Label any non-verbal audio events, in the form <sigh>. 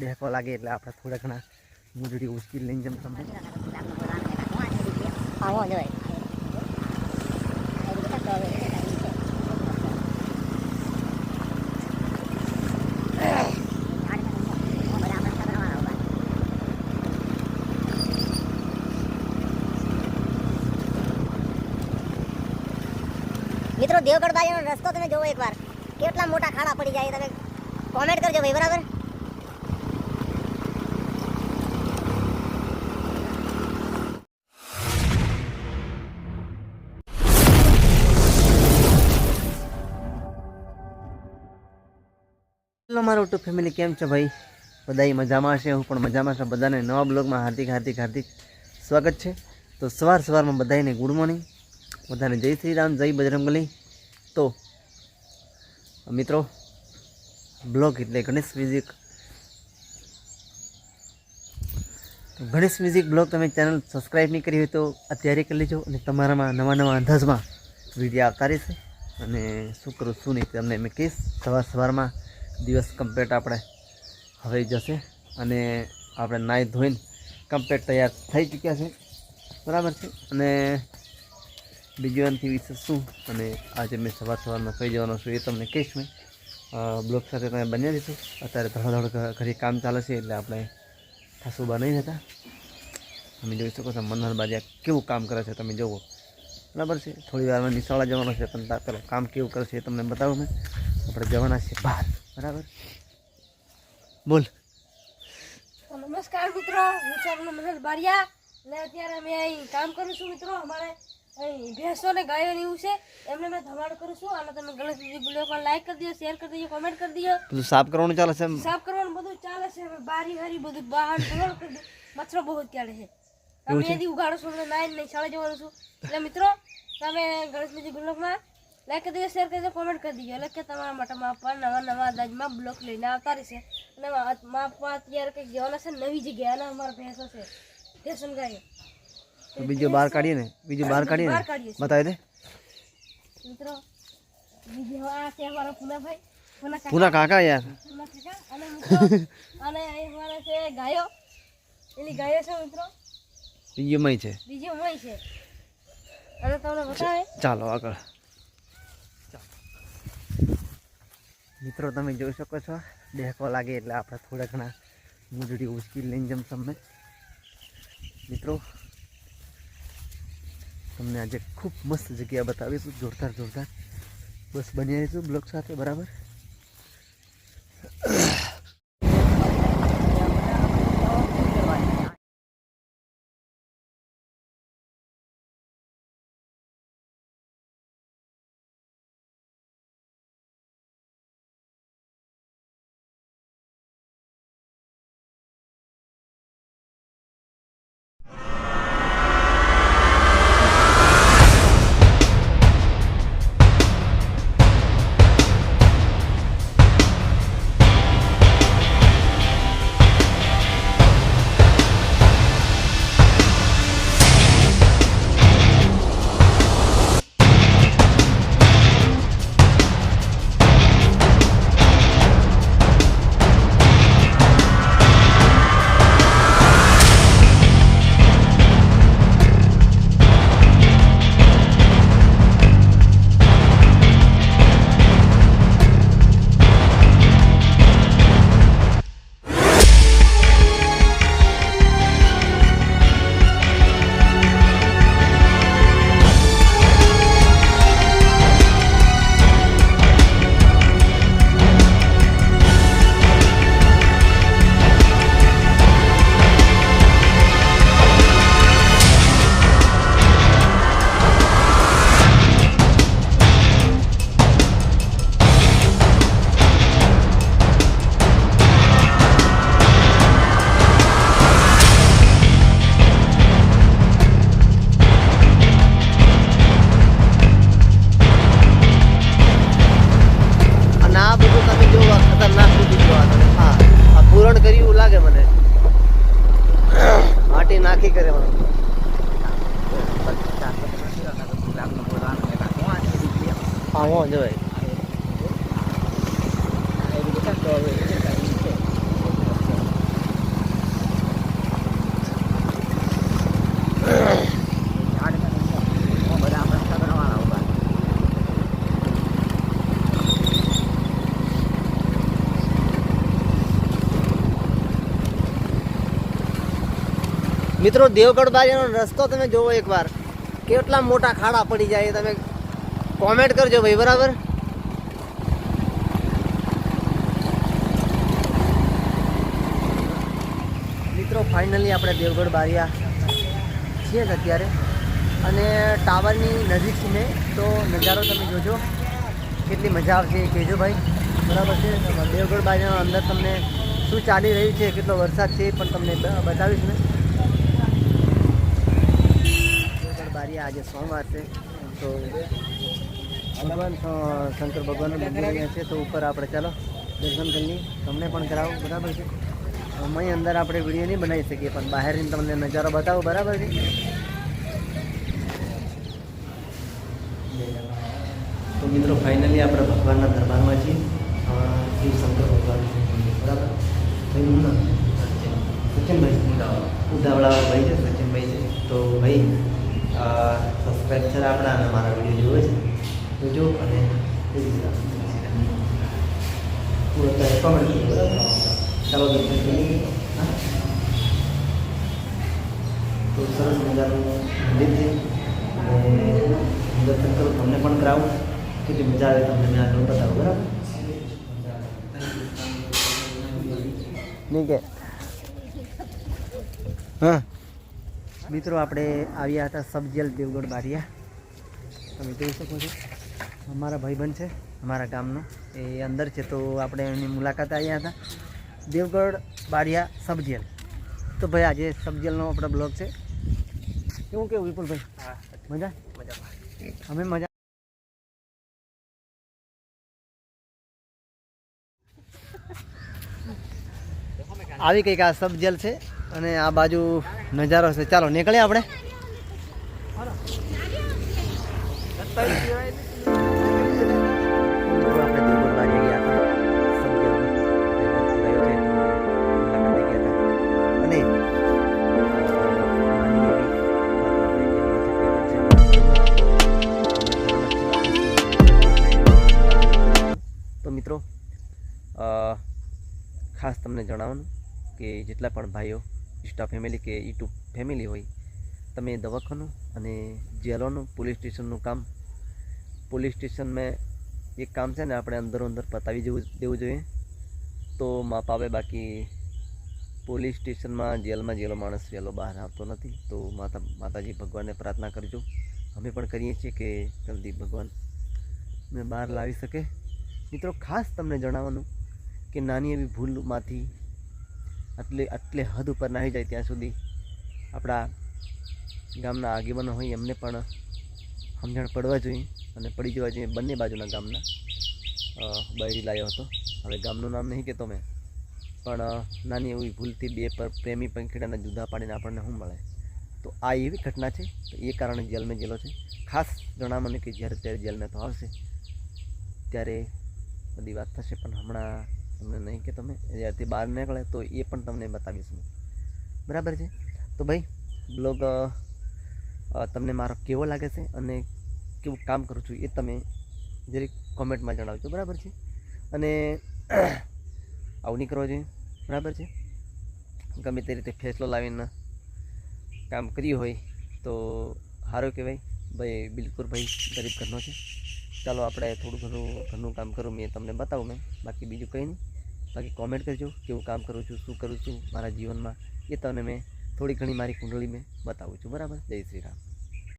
દેખવા લાગે એટલે આપણે થોડા ઘણા મુજડી ઉચકી લઈને જેમ તમને આવો જોઈ મિત્રો, દેવગઢ બાજુનો રસ્તો તમે જોવો એકવાર. કેટલા મોટા ખાડા પડી જાય તમે કોમેન્ટ કરજો ભાઈ, બરાબર? મારું ટુ ફેમિલી કેમ છે ભાઈ? બધા મજામાં છે, હું પણ મજામાં છું. બધાને નવા બ્લોગમાં હાર્દિક હાર્દિક હાર્દિક સ્વાગત છે. તો સવાર સવારમાં બધાને ગુડ મોર્નિંગ બધાને જય શ્રી રામ, જય બજરંગલી તો, મિત્રો બ્લોગ એટલે Ganesh music Ganesh music blog તમે ચેનલ સબસ્ક્રાઈબ નહીં કરી હોય તો અત્યારે કરી લેજો અને તમારામાં નવા નવા અંદાજમાં વીડિયો આવતા રહેશે અને શું કરું, શું નહીં તમને મેં કહીશ. સવાર સવારમાં દિવસ કમ્પ્લેટ આપણે હવે જશે અને આપણે નાહી ધોઈને કમ્પ્લેટ તૈયાર થઈ ચૂક્યા છે. બરાબર છે? અને બીજું એનાથી વિશે શું? અને આજે મેં સવાર સવારમાં કઈ જવાનો છું એ તમને કહીશ મેં. બ્લોગ સાથે તમે બન્યા દીધું અત્યારે ધડાધડ ઘરે કામ ચાલે છે એટલે આપણે બહાર નહીં રહેતા તમે જોઈ શકો છો મનોહર બાજીયા કેવું કામ કરે છે તમે જુઓ બરાબર છે? થોડી વારમાં નિશાળા જવાનો છે, પણ તા- કામ કેવું કરે છે એ તમને બતાવું મેં. આપણે જવાના છીએ બહાર બરાબર બોલ નમસ્કાર મિત્રો હું છું મનોજ બારિયા અને અત્યારે અમે અહીં કામ કરું છું મિત્રો અમારે અહીં ભેંસો ને ગાયો એવું છે એમને મેં ધમાડ કરું છું અને તમે ગણેશ વીડિયો પર લાઈક કરી દો શેર કરી દો કોમેન્ટ કરી દો બધું સાફ કરવાનું ચાલે છે સાફ કરવાનું બધું ચાલે છે અમે બારી હારી બધું બહાર ધમાડ કરી દો મચ્છરો બહુ ચાલે છે અમે એથી ઉગાડો છો નાઈ નહીં શાળા જવાનું છું એટલે મિત્રો તમે ગણેશ બ્લોગમાં લાઈક કરી શેર કરી કોમેન્ટ કરી દીજો. એટલે કે તમારા માટે માપવા નવા નવા અંદાજમાં બ્લોક લઈને આવતા રહેશે અને માપવા અત્યારે કંઈક જવાના છે નવી જગ્યાએ. અને અમારા ભેંસો છે. ભેંસન ગાય બીજો બહાર કાઢીએ ને? બીજો બહાર કાઢીએ ને? બતાવી દે. મિત્રો બીજો આ છે અમારા ફૂલાભાઈ પુના કાકા. યાર. અને <laughs> અમારા છે ગાયો. એની ગાયો છે મિત્રો. બીજું મય છે. બીજી મય છે. અને તમને બતાવે. ચાલો આગળ. મિત્રો, તમે જોઈ શકો છો, બેહકો લાગે એટલે આપણે થોડા ઘણા મુજડી ઉચકી લઈને જેમ તમને. મિત્રો, તમને આજે ખૂબ મસ્ત જગ્યા બતાવીશું. જોરદાર જોરદાર. બસ બની રહીશું બ્લોગ સાથે, બરાબર? આ બધું તમે જો ખતરનાક સુધી જો તમે. હા આ પૂરણ કર્યું એવું લાગે મને. માટી નાખી કરે મને. હા હો જવાય મિત્રો દેવગઢ બાજુનો રસ્તો તમે જોવો એકવાર. કેટલા મોટા ખાડા પડી જાય તમે કોમેન્ટ કરજો ભાઈ, બરાબર? મિત્રો ફાઇનલી આપણે દેવગઢ બારિયા છીએ અત્યારે. અને ટાવરની નજીક છીએ તો નજારો તમે જોજો. કેટલી મજા આવશે કહેજો ભાઈ. બરાબર છે? દેવગઢ બારિયાના અંદર તમને શું ચાલી રહ્યું છે, કેટલો વરસાદ છે એ પણ તમને બતાવીશ ને બારિયા આજે સોમવાર છે તો ભગવાન શંકર ભગવાનનું મંદિર અહીંયા છે તો ઉપર આપણે ચાલો દર્શન કરી લઈએ તમને પણ કરાવો બરાબર છે અમે અંદર આપણે વીડિયો નહીં બનાવી શકીએ પણ બહારની તમને નજારો બતાવો બરાબર છે તો મિત્રો ફાઇનલી આપણે ભગવાનના દરબારમાં છીએ શિવ શંકર ભગવાન બરાબર ભાઈ સચિનભાઈ ઉદાવળા ભાઈ છે સચિનભાઈ છે તો ભાઈ સબસ્ક્રાઈબ છે આપણા, અને મારા વીડિયો જોવે છે. જોજો અને પૂરો કોમેન્ટ ચાલો, તો સરસ મજાનું મંદિર છે. અને દર્શન કરું તમને પણ કરાવું. કેટલી મજા આવે તમને મેં આગળ બતાવું, બરાબર? નહીં કે હા. મિત્રો આપણે આવ્યા હતા સબજેલ દેવગઢ બારિયા. તમે જોઈ શકો છો અમારા ભાઈબંધ છે અમારા ગામનો. એ અંદર છે તો આપણે એની મુલાકાત આવ્યા હતા. Devgadh Baria sub jail. તો ભાઈ આજે સબજેલનો આપણો બ્લોગ છે. કેવું કેવું વિપુલભાઈ? મજા? મજા અમે મજા આવી કંઈક આ સબજેલ છે. અને આ બાજુ નજારો છે. ચાલો, નીકળીએ આપણે. તો મિત્રો ખાસ તમને જણાવવાનું કે જેટલા પણ ભાઈઓ ઇન્સ્ટા ફેમિલી કે યુટ્યુબ ફેમિલી હોય, તમે દવાખાનું અને જેલોનું, પોલીસ સ્ટેશનનું કામ. પોલીસ સ્ટેશનમાં એક કામ છે ને આપણે અંદરો અંદર પતાવી જવું દેવું જોઈએ. તો માપ આવે બાકી પોલીસ સ્ટેશનમાં જેલમાં જેલો માણસ વહેલો બહાર આવતો નથી. તો માતા, માતાજી ભગવાનને પ્રાર્થના કરજો. અમે પણ કરીએ છીએ કે જલ્દી ભગવાન ને બહાર લાવી શકે. મિત્રો, ખાસ તમને જણાવવાનું કે નાની એવી ભૂલમાંથી આટલે આટલે હદ ઉપર નાહી જાય ત્યાં સુધી. આપણા ગામના આગેવાનો હોય એમને પણ સમજણ પડવા જોઈએ અને પડી જવા જોઈએ બંને બાજુના ગામના. બૈરી લાવ્યો હતો. હવે ગામનું નામ નહીં કહેતો મેં. પણ નાની એવી ભૂલથી બે પર પ્રેમી પંખીડાના જુદા પાડીને આપણને શું મળે? તો આ એવી ઘટના છે. તો એ કારણે જેલમાં જેલો છે. ખાસ જણાવવાનું કે જ્યારે ત્યારે જેલમાં તો આવશે, ત્યારે બધી વાત થશે. પણ હમણાં તમને નહીં કે તમે જ્યારથી બહાર નીકળે તો એ પણ તમને બતાવીશ બરાબર છે? તો ભાઈ, બ્લોગ તમને મારો કેવો લાગે છે અને કેવું કામ કરું છું એ તમે જરીક કોમેન્ટમાં જણાવજો. બરાબર છે? અને <clears throat> આવું નહીં કરવું જોઈએ. બરાબર છે? ગમે તે રીતે ફેસલો લાવીને કામ કર્યું હોય તો સારું કહેવાય. ભાઈ, બિલકુલ ભાઈ, ગરીબ ઘરનો છે. ચાલો આપણે થોડું ઘણું ઘરનું કામ કરું, મેં તમને બતાવું મેં. બાકી બીજું કંઈ નહીં. બાકી કોમેન્ટ કરજો, કેવું કામ કરું છું, શું કરું છું મારા જીવનમાં. એ તમને મેં થોડી ઘણી મારી કુંડળી મેં બતાવું છું. બરાબર? જય શ્રી રામ.